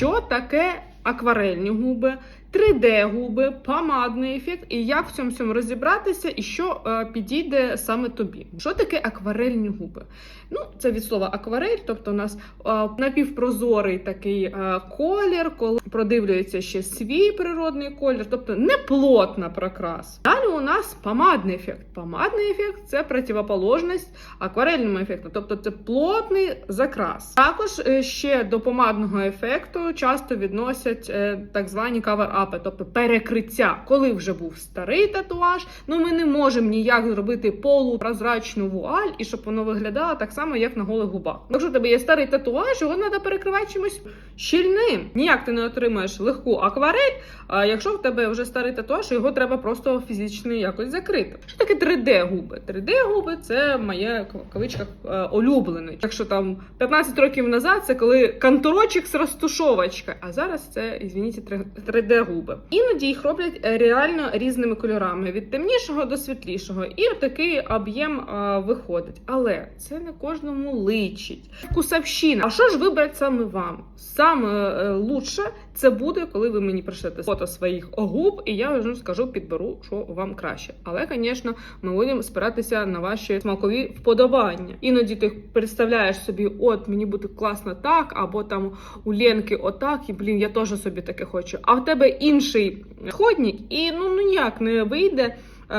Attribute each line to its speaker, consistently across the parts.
Speaker 1: що таке акварельні губи, 3D-губи, помадний ефект, і як в цьому всьому розібратися, і що е, підійде саме тобі. Що таке акварельні губи? Ну, це від слова акварель, тобто у нас е, напівпрозорий такий е, колір, коли продивлюється ще свій природний колір, тобто не плотна прокрас. Далі у нас помадний ефект. Помадний ефект це противоположність акварельному ефекту, тобто це плотний закрас. Також е, ще до помадного ефекту часто відносять е, так звані кавер-апи, тобто перекриття. Коли вже був старий татуаж, ну ми не можемо ніяк зробити полупрозрачну вуаль і щоб воно виглядало так само, як на голих губах. Якщо в тебе є старий татуаж, його треба перекривати чимось щільним. Ніяк ти не отримаєш легку акварель, а якщо в тебе вже старий татуаж, його треба просто фізично якось закрити. Що таке 3D-губи? 3D-губи це моє в кавичках е, улюблене. Якщо там 15 років назад, це коли канторочок з розтушовочкою, а зараз це, ізвініть, 3D-губи. Іноді їх роблять е, реально різними кольорами від темнішого до світлішого, і такий об'єм е, виходить. Але це не кожному личить. Вкусовщина. А що ж вибрати саме вам? Саме е, лучше це буде, коли ви мені пришлете фото своїх губ, і я вже скажу, підберу, що вам краще. Але, звісно, ми будемо спиратися на ваші смакові вподобання. Іноді ти представляєш собі, от мені буде класно так, або там у Ленки отак, і блін, я теж собі таке хочу. А в тебе інший ходник, і ну ніяк не вийде.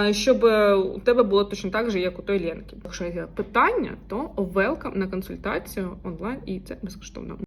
Speaker 1: е, Щоб е, у тебе було точно так же, як у той Ленки. Якщо є питання, то welcome на консультацію онлайн, і це безкоштовно.